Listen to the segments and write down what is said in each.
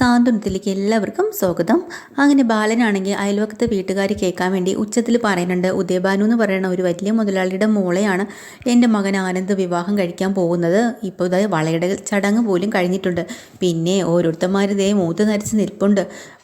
സാന്ത്വനത്തിലേക്ക് എല്ലാവർക്കും സ്വാഗതം. അങ്ങനെ ബാലനാണെങ്കിൽ അയൽവക്കത്തെ വീട്ടുകാർ കേൾക്കാൻ വേണ്ടി ഉച്ചത്തിൽ പറയുന്നുണ്ട് ഉദയഭാനു എന്ന് പറയുന്ന ഒരു വലിയ മുതലാളിയുടെ മോളെയാണ് എന്റെ മകൻ ആനന്ദ് വിവാഹം കഴിക്കാൻ പോകുന്നത്. ഇപ്പോൾ ഇതായി വളയുടെ ചടങ്ങ് പോലും കഴിഞ്ഞിട്ടുണ്ട്. പിന്നെ ഓരോരുത്തന്മാരുതേ മൂത്ത് നരച്ച് നിൽപ്പുണ്ട്.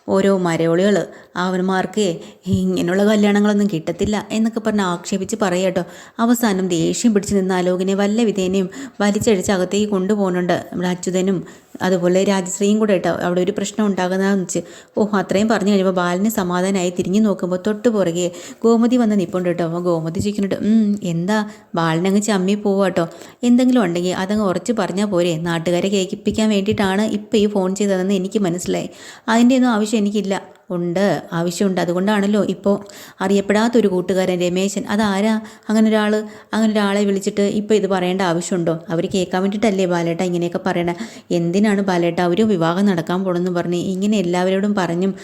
ഓരോ മരവളികൾ അവന്മാർക്ക് ഇങ്ങനെയുള്ള കല്യാണങ്ങളൊന്നും കിട്ടത്തില്ല എന്നൊക്കെ പറഞ്ഞ് ആക്ഷേപിച്ച് പറയട്ടോ അവസാനം ദേഷ്യം പിടിച്ച് നിന്ന അലോകിനെ വല്ല വിധേനയും വലിച്ചടിച്ച് അകത്തേക്ക് കൊണ്ടുപോകുന്നുണ്ട്. നമ്മുടെ അച്യുതനും അതുപോലെ രാജശ്രീയും കൂടെ കേട്ടോ. അവിടെ ഒരു പ്രശ്നം ഉണ്ടാകുന്നതെന്ന് വെച്ച് ഓ അത്രയും പറഞ്ഞു കഴിയുമ്പോൾ ബാലിന് സമാധാനമായി തിരിഞ്ഞു നോക്കുമ്പോൾ തൊട്ട് പുറകെ ഗോമതി വന്ന് നിൽപ്പുണ്ട് കേട്ടോ. അപ്പോൾ ഗോമതി ചോദിക്കുന്നുണ്ട് "ഉം, എന്താ? ബാലിനങ്ങ് ചമ്മി പോവാട്ടോ എന്തെങ്കിലും ഉണ്ടെങ്കിൽ അതങ്ങ് ഉറച്ച് പറഞ്ഞാൽ പോരെ. നാട്ടുകാരെ കേൾപ്പിക്കാൻ വേണ്ടിയിട്ടാണ് ഇപ്പോൾ ഈ ഫോൺ ചെയ്തതെന്ന് എനിക്ക് മനസ്സിലായി. അതിന്റെ ഒന്നും ആവശ്യം എനിക്കില്ല. ഉണ്ട് ആവശ്യമുണ്ട്. അതുകൊണ്ടാണല്ലോ ഇപ്പോൾ അറിയപ്പെടാത്തൊരു കൂട്ടുകാരൻ രമേശൻ. അതാരാ? അങ്ങനെ ഒരാൾ അങ്ങനെ ഒരാളെ വിളിച്ചിട്ട് ഇപ്പോൾ ഇത് പറയേണ്ട ആവശ്യമുണ്ടോ? അവർ കേൾക്കാൻ വേണ്ടിയിട്ടല്ലേ ബാലേട്ട ഇങ്ങനെയൊക്കെ പറയണേ. എന്തിനാണ് ബാലേട്ട അവർ വിവാഹം നടക്കാൻ പോകണമെന്ന് പറഞ്ഞ് ഇങ്ങനെ എല്ലാവരോടും പറഞ്ഞും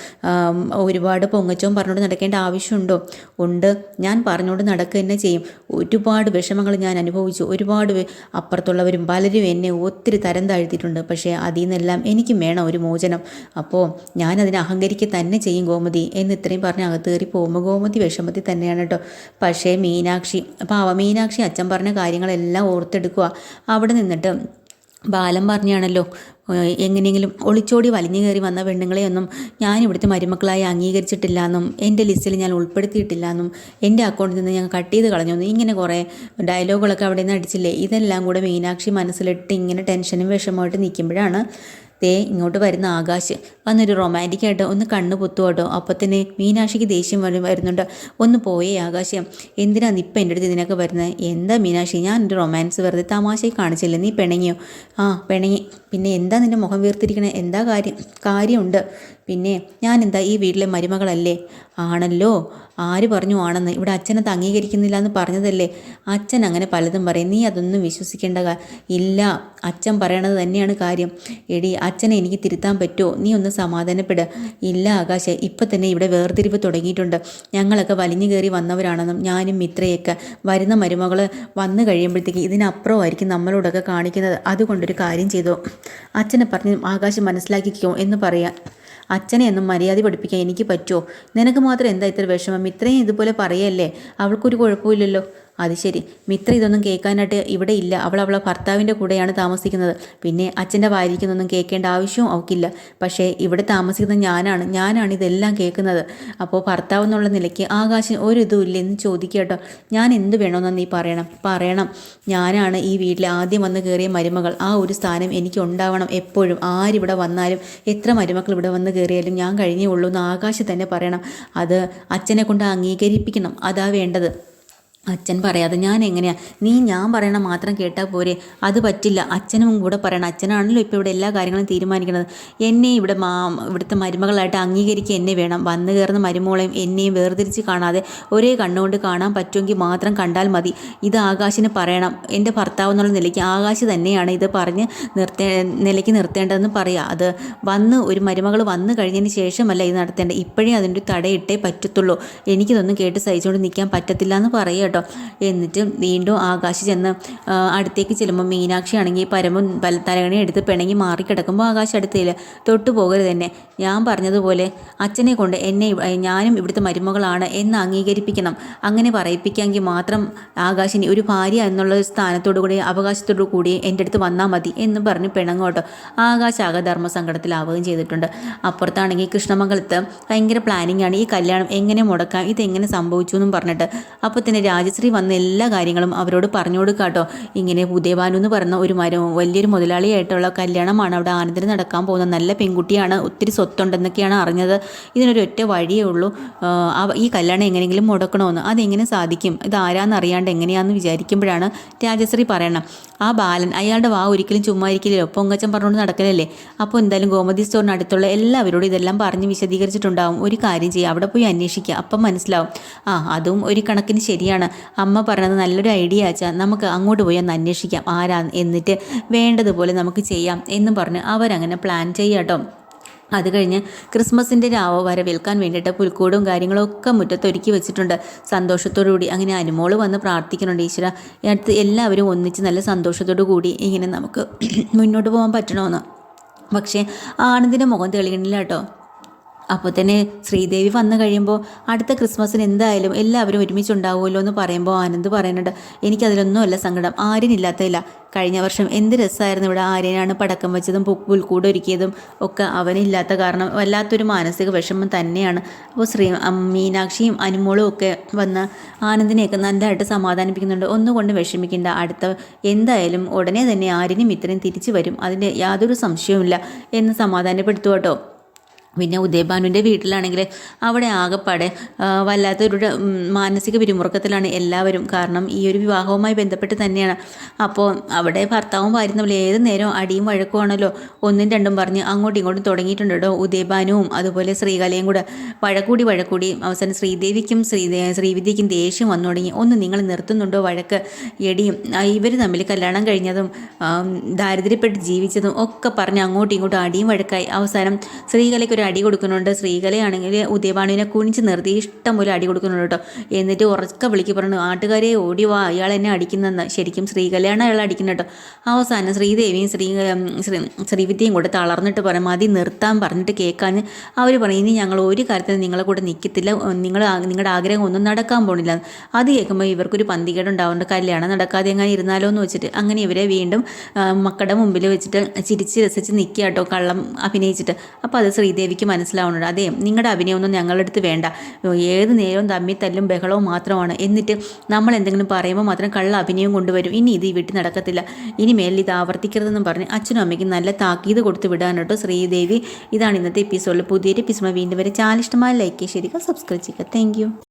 ഒരുപാട് പൊങ്ങച്ചവും പറഞ്ഞുകൊണ്ട് നടക്കേണ്ട ആവശ്യമുണ്ടോ? ഉണ്ട്. ഞാൻ പറഞ്ഞുകൊണ്ട് നടക്കുക തന്നെ ചെയ്യും. ഒരുപാട് വിഷമങ്ങൾ ഞാൻ അനുഭവിച്ചു. ഒരുപാട് അപ്പുറത്തുള്ളവരും പലരും എന്നെ ഒത്തിരി തരം താഴ്ത്തിയിട്ടുണ്ട്. പക്ഷേ അതിൽ നിന്നെല്ലാം എനിക്കും വേണം ഒരു മോചനം. അപ്പോൾ ഞാനതിനെ അഹങ്കരിക്കുക തന്നെ ചെയ്യും ഗോമതി എന്ന് ഇത്രയും പറഞ്ഞ് അകത്ത് കയറി പോകുമ്പോൾ ഗോമതി വിഷമത്തിൽ തന്നെയാണ് കേട്ടോ പക്ഷേ മീനാക്ഷി പാവ മീനാക്ഷി അച്ഛൻ പറഞ്ഞ കാര്യങ്ങളെല്ലാം ഓർത്തെടുക്കുക അവിടെ നിന്നിട്ട് ബാലം പറഞ്ഞാണല്ലോ എങ്ങനെയെങ്കിലും ഒളിച്ചോടി വലിഞ്ഞു കയറി വന്ന പെണ്ണുങ്ങളെയൊന്നും ഞാൻ ഇവിടുത്തെ മരുമക്കളായി അംഗീകരിച്ചിട്ടില്ല എന്നും എന്റെ ലിസ്റ്റിൽ ഞാൻ ഉൾപ്പെടുത്തിയിട്ടില്ല എന്നും എന്റെ അക്കൗണ്ടിൽ നിന്ന് ഞാൻ കട്ട് ചെയ്ത് കളഞ്ഞു ഇങ്ങനെ കുറേ ഡയലോഗുകളൊക്കെ അവിടെ നിന്ന് അടിച്ചില്ലേ? ഇതെല്ലാം കൂടെ മീനാക്ഷി മനസ്സിലിട്ട് ഇങ്ങനെ ടെൻഷനും വിഷമമായിട്ട് നിൽക്കുമ്പോഴാണ് ദേ ഇങ്ങോട്ട് വരുന്ന ആകാശ്. വന്നൊരു റൊമാന്റിക് ആയിട്ട് ഒന്ന് കണ്ണ് പൊത്തുവാട്ടോ അപ്പോൾ തന്നെ മീനാക്ഷിക്ക് ദേഷ്യം വരും വരുന്നുണ്ട്. ഒന്ന് പോയേ ആകാശം. എന്തിനാണ് ഇപ്പം എന്റെ അടുത്ത് ഇതിനൊക്കെ വരുന്നത് എന്താ മീനാക്ഷി? ഞാൻ എന്റെ റൊമാൻസ് വെറുതെ തമാശയെ കാണിച്ചില്ല? നീ പിണങ്ങിയോ? ആ പിണങ്ങി. പിന്നെ എന്താ നിന്റെ മുഖം വീർത്തിരിക്കണേ? എന്താ കാര്യം? കാര്യമുണ്ട്. പിന്നെ ഞാൻ എന്താ ഈ വീട്ടിലെ മരുമകളല്ലേ? ആണല്ലോ. ആര് പറഞ്ഞു ആണെന്ന്? ഇവിടെ അച്ഛനത് അംഗീകരിക്കുന്നില്ല എന്ന് പറഞ്ഞതല്ലേ? അച്ഛൻ അങ്ങനെ പലതും പറയും. നീ അതൊന്നും വിശ്വസിക്കേണ്ട ഇല്ല. അച്ഛൻ പറയണത് തന്നെയാണ് കാര്യം. എടി അച്ഛനെ എനിക്ക് തിരുത്താൻ പറ്റുമോ നീ ഒന്ന് സമാധാനപ്പെട്. ഇല്ല ആകാശ. ഇപ്പം തന്നെ ഇവിടെ വേർതിരിവ് തുടങ്ങിയിട്ടുണ്ട്. ഞങ്ങളൊക്കെ വലിഞ്ഞു കയറി വന്നവരാണെന്നും ഞാനും മിത്രയൊക്കെ വരുന്ന മരുമകൾ വന്നു കഴിയുമ്പോഴത്തേക്ക് ഇതിനപ്പുറമായിരിക്കും നമ്മളോടൊക്കെ കാണിക്കുന്നത്. അതുകൊണ്ടൊരു കാര്യം ചെയ്തോ? അച്ഛനെ പറഞ്ഞ് ആകാശം മനസ്സിലാക്കിക്കോ എന്ന് പറയാൻ അച്ഛനെ ഒന്നും മര്യാദ പഠിപ്പിക്കാൻ എനിക്ക് പറ്റുമോ നിനക്ക് മാത്രം എന്താ ഇത്ര വിഷമം? ഇത്രയും ഇതുപോലെ പറയല്ലേ? അവൾക്കൊരു കുഴപ്പമില്ലല്ലോ. അത് ശരി. മിത്ര ഇതൊന്നും കേൾക്കാനായിട്ട് ഇവിടെ ഇല്ല. അവൾ അവളെ ഭർത്താവിന്റെ കൂടെയാണ് താമസിക്കുന്നത്. പിന്നെ അച്ഛന്റെ വാരിക്കുന്നൊന്നും കേൾക്കേണ്ട ആവശ്യവും അവൾക്കില്ല. പക്ഷേ ഇവിടെ താമസിക്കുന്ന ഞാനാണ്. ഞാനാണ് ഇതെല്ലാം കേൾക്കുന്നത്. അപ്പോൾ ഭർത്താവ് എന്നുള്ള നിലയ്ക്ക് ആകാശം ഒരു ഇല്ല. എന്ന് ചോദിക്കുക കേട്ടോ. ഞാൻ എന്ത് വേണമെന്ന് നീ പറയണം? പറയണം. ഞാനാണ് ഈ വീട്ടിൽ ആദ്യം വന്ന് കയറിയ മരുമകൾ. ആ ഒരു സ്ഥാനം എനിക്ക് ഉണ്ടാവണം എപ്പോഴും. ആരിവിടെ വന്നാലും എത്ര മരുമക്കൾ ഇവിടെ വന്ന് കയറിയാലും ഞാൻ കഴിഞ്ഞേ ഉള്ളൂ എന്ന് ആകാശം തന്നെ പറയണം. അത് അച്ഛനെ കൊണ്ട് അംഗീകരിപ്പിക്കണം. അതാ വേണ്ടത്. അച്ഛൻ പറയാതെ ഞാൻ എങ്ങനെയാ നീ ഞാൻ പറയണ മാത്രം കേട്ടാൽ പോരെ. അത് പറ്റില്ല. അച്ഛനും കൂടെ പറയണം. അച്ഛനാണല്ലോ ഇപ്പോൾ ഇവിടെ എല്ലാ കാര്യങ്ങളും തീരുമാനിക്കുന്നത് എന്നെ ഇവിടെ മാ ഇവിടുത്തെ മരുമകളായിട്ട് അംഗീകരിക്കുക എന്നെ വേണം. വന്നു കയറുന്ന മരുമോളെയും എന്നെയും വേർതിരിച്ച് കാണാതെ ഒരേ കണ്ണുകൊണ്ട് കാണാൻ പറ്റുമെങ്കിൽ മാത്രം കണ്ടാൽ മതി. ഇത് ആകാശിന് പറയണം. എന്റെ ഭർത്താവ് എന്നുള്ള നിലയ്ക്ക് ആകാശ് തന്നെയാണ് ഇത് പറഞ്ഞ് നിർത്തേ നിലയ്ക്ക് നിർത്തേണ്ടതെന്ന് പറയുക. അത് വന്ന് ഒരു മരുമകൾ വന്നു കഴിഞ്ഞതിന് ശേഷമല്ല ഇത് നടത്തേണ്ടത്. ഇപ്പോഴേ അതിന്റെ തടയിട്ടേ പറ്റത്തുള്ളൂ. എനിക്കിതൊന്നും കേട്ട് സഹിച്ചുകൊണ്ട് നിൽക്കാൻ പറ്റത്തില്ല എന്ന് പറയുക കേട്ടോ. എന്നിട്ട് വീണ്ടും ആകാശ് ചെന്ന് അടുത്തേക്ക് ചെല്ലുമ്പോൾ മീനാക്ഷി ആണെങ്കിൽ പരമും പല തലകണി എടുത്ത് പിണങ്ങി മാറിക്കിടക്കുമ്പോൾ ആകാശ് അടുത്തില്ല തൊട്ടു പോകരുത് തന്നെ ഞാൻ പറഞ്ഞതുപോലെ അച്ഛനെ കൊണ്ട് എന്നെ ഞാനും ഇവിടുത്തെ മരുമകളാണ് എന്ന് അംഗീകരിപ്പിക്കണം. അങ്ങനെ പറയിപ്പിക്കാമെങ്കിൽ മാത്രം ആകാശിനി ഒരു ഭാര്യ എന്നുള്ള സ്ഥാനത്തോടു കൂടി അവകാശത്തോടു കൂടി എന്റെ അടുത്ത് വന്നാൽ മതി എന്ന് പറഞ്ഞ് പിണങ്ങോട്ടോ ആകാശ ആകധർമ്മ സങ്കടത്തിലാവുകയും ചെയ്തിട്ടുണ്ട്. അപ്പുറത്താണെങ്കിൽ കൃഷ്ണമംഗലത്ത് ഭയങ്കര പ്ലാനിങ് ആണ്. ഈ കല്യാണം എങ്ങനെ മുടക്കാം? ഇതെങ്ങനെ സംഭവിച്ചു എന്നും പറഞ്ഞിട്ട്. അപ്പോൾ തന്നെ രാജശ്രീ വന്ന എല്ലാ കാര്യങ്ങളും അവരോട് പറഞ്ഞു കൊടുക്കാട്ടോ ഇങ്ങനെ ഉദയഭാനു എന്ന് പറഞ്ഞ ഒരു മരം വലിയൊരു മുതലാളിയായിട്ടുള്ള കല്യാണമാണ് അവിടെ ആനന്ദന് നടക്കാൻ പോകുന്ന നല്ല പെൺകുട്ടിയാണ് ഒത്തിരി സ്വത്തുണ്ടെന്നൊക്കെയാണ് അറിഞ്ഞത്. ഇതിനൊരു ഒറ്റ വഴിയേ ഉള്ളൂ. ഈ കല്യാണം എങ്ങനെയെങ്കിലും മുടക്കണമെന്ന്. അതെങ്ങനെ സാധിക്കും? ഇത് ആരാന്ന് അറിയാണ്ട് എങ്ങനെയാണെന്ന് വിചാരിക്കുമ്പോഴാണ് രാജശ്രീ പറയണം. ആ ബാലൻ അയാളുടെ വാ ഒരിക്കലും ചുമ്മാ ഇരിക്കില്ലല്ലോ. പൊങ്കച്ചൻ പറഞ്ഞുകൊണ്ട് നടക്കലല്ലേ? അപ്പോൾ എന്തായാലും ഗോമതി സ്റ്റോറിന് അടുത്തുള്ള എല്ലാവരോടും ഇതെല്ലാം പറഞ്ഞ് വിശദീകരിച്ചിട്ടുണ്ടാവും. ഒരു കാര്യം ചെയ്യുക അവിടെ പോയി അന്വേഷിക്കുക അപ്പം മനസ്സിലാവും. ആ അതും ഒരു കണക്കിന് ശരിയാണ്. അമ്മ പറഞ്ഞത് നല്ലൊരു ഐഡിയ ആച്ചാൽ നമുക്ക് അങ്ങോട്ട് പോയി ഒന്ന് അന്വേഷിക്കാം ആരാ എന്നിട്ട് വേണ്ടതുപോലെ നമുക്ക് ചെയ്യാം എന്ന് പറഞ്ഞ് അവരങ്ങനെ പ്ലാൻ ചെയ്യാട്ടോ. അത് കഴിഞ്ഞ് ക്രിസ്മസിന്റെ രാവ് വരവേൽക്കാൻ വേണ്ടിയിട്ട് പുൽക്കൂടും കാര്യങ്ങളൊക്കെ മുറ്റത്ത് ഒരുക്കി വെച്ചിട്ടുണ്ട്. സന്തോഷത്തോടുകൂടി അങ്ങനെ അനുമോൾ വന്ന് പ്രാർത്ഥിക്കുന്നുണ്ട് ഈശ്വര അടുത്ത് എല്ലാവരും ഒന്നിച്ച് നല്ല സന്തോഷത്തോടു കൂടി ഇങ്ങനെ നമുക്ക് മുന്നോട്ട് പോകാൻ പറ്റണമെന്ന് പക്ഷേ ആനന്ദിന്റെ മുഖം തെളിയണില്ല കേട്ടോ. അപ്പോൾ തന്നെ ശ്രീദേവി വന്നു കഴിയുമ്പോൾ അടുത്ത ക്രിസ്മസിന് എന്തായാലും എല്ലാവരും ഒരുമിച്ചുണ്ടാവുമല്ലോ എന്ന് പറയുമ്പോൾ ആനന്ദ് പറയുന്നുണ്ട് എനിക്കതിലൊന്നുമല്ല സങ്കടം ആര്യനില്ലാത്തതില്ല. കഴിഞ്ഞ വർഷം എന്ത് രസമായിരുന്നു ഇവിടെ ആര്യനാണ് പടക്കം വെച്ചതും പുൽക്കൂട് ഒരുക്കിയതും ഒക്കെ അവനില്ലാത്ത കാരണം വല്ലാത്തൊരു മാനസിക വിഷമം തന്നെയാണ്. അപ്പോൾ ശ്രീ മീനാക്ഷിയും അനുമോളും ഒക്കെ വന്ന് ആനന്ദിനെയൊക്കെ നല്ലതായിട്ട് സമാധാനിപ്പിക്കുന്നുണ്ട്. ഒന്നുകൊണ്ട് വിഷമിക്കേണ്ട അടുത്ത എന്തായാലും ഉടനെ തന്നെ ആര്യനും ഇത്രയും തിരിച്ചു വരും. അതിന്റെ യാതൊരു സംശയവുമില്ല എന്ന് സമാധാനപ്പെടുത്തു കേട്ടോ പിന്നെ ഉദയഭാനുവിന്റെ വീട്ടിലാണെങ്കിൽ അവിടെ ആകെപ്പാടെ വല്ലാത്തൊരു മാനസിക പിരിമുറുക്കത്തിലാണ് എല്ലാവരും. കാരണം ഈ ഒരു വിവാഹവുമായി ബന്ധപ്പെട്ട് തന്നെയാണ്. അപ്പോൾ അവിടെ ഭർത്താവും ഭാര്യ തമ്മിൽ ഏത് നേരം അടിയും വഴക്കുമാണല്ലോ ഒന്നും രണ്ടും പറഞ്ഞ് അങ്ങോട്ടും ഇങ്ങോട്ടും തുടങ്ങിയിട്ടുണ്ട് കേട്ടോ. ഉദയഭാനുവും അതുപോലെ ശ്രീകലയും കൂടെ. വഴക്കൂടി വഴക്കൂടി അവസാനം ശ്രീദേവിക്കും ശ്രീ ശ്രീവിദ്യയ്ക്കും ദേഷ്യം വന്നു തുടങ്ങി. ഒന്ന് നിങ്ങൾ നിർത്തുന്നുണ്ടോ വഴക്ക്? എടിയും ഇവർ തമ്മിൽ കല്യാണം കഴിഞ്ഞതും ദാരിദ്ര്യപ്പെട്ട് ജീവിച്ചതും ഒക്കെ പറഞ്ഞ് അങ്ങോട്ടും ഇങ്ങോട്ടും അടിയും വഴക്കായി. അവസാനം ശ്രീകലയ്ക്ക് ഒരു അടി കൊടുക്കുന്നുണ്ട്. ശ്രീകലയാണെങ്കിൽ ഉദയഭാനുവിനെ കുനിച്ച് നിർത്തി ഇഷ്ടം പോലെ അടി കൊടുക്കുന്നുണ്ട് കേട്ടോ. എന്നിട്ട് ഉറക്ക വിളിക്ക് പറഞ്ഞു നാട്ടുകാരെ ഓടി വാ അയാൾ എന്നെ അടിക്കുന്നെന്ന്. ശരിക്കും ശ്രീകലയാണ് അയാൾ അടിക്കുന്നത് കേട്ടോ. അവസാനം ശ്രീദേവിയും ശ്രീ ശ്രീവിദ്യയും കൂടെ തളർന്നിട്ട് പറഞ്ഞു മതി നിർത്താൻ പറഞ്ഞിട്ട് കേൾക്കാന്ന് അവർ പറഞ്ഞു ഇനി ഞങ്ങൾ ഒരു കാര്യത്തിൽ നിങ്ങളെ കൂടെ നിൽക്കത്തില്ല. നിങ്ങൾ നിങ്ങളുടെ ആഗ്രഹം ഒന്നും നടക്കാൻ പോണില്ല. അത് കേൾക്കുമ്പോൾ ഇവർക്കൊരു പന്തികേട് ഉണ്ടാവുന്നുണ്ട് കല്യാണം നടക്കാതെ എങ്ങനെ ഇരുന്നാലോ എന്ന് വെച്ചിട്ട്. അങ്ങനെ ഇവരെ വീണ്ടും മക്കളുടെ മുമ്പിൽ വെച്ചിട്ട് ചിരിച്ച് രസിച്ച് നിൽക്കുക കേട്ടോ കള്ളം അഭിനയിച്ചിട്ട്. അപ്പോൾ അത് ശ്രീദേവിക്ക് മനസ്സിലാവുന്നുണ്ട്. അതെ നിങ്ങളുടെ അഭിനയമൊന്നും ഞങ്ങളുടെ അടുത്ത് വേണ്ട ഏത് നേരവും തമ്മിൽ തല്ലും ബഹളവും മാത്രമാണ്. എന്നിട്ട് നമ്മൾ എന്തെങ്കിലും പറയുമ്പോൾ മാത്രം കള്ള അഭിനയം കൊണ്ടുവരും. ഇനി ഇത് ഈ വീട്ടിൽ നടക്കത്തില്ല. ഇനി മേലിൽ ഇത് ആവർത്തിക്കരുതെന്നും പറഞ്ഞ് അച്ഛനും അമ്മയ്ക്കും നല്ല താക്കീത് കൊടുത്ത് വിടാൻ കേട്ടോ ശ്രീദേവി. ഇതാണ് ഇന്നത്തെ എപ്പിസോഡിൽ പുതിയൊരു എപ്പിസോഡ് വീണ്ടും വരെ ചാനൽ ഇഷ്ടമായ ലൈക്ക് ചെയ്യുക സബ്സ്ക്രൈബ് ചെയ്യുക. താങ്ക്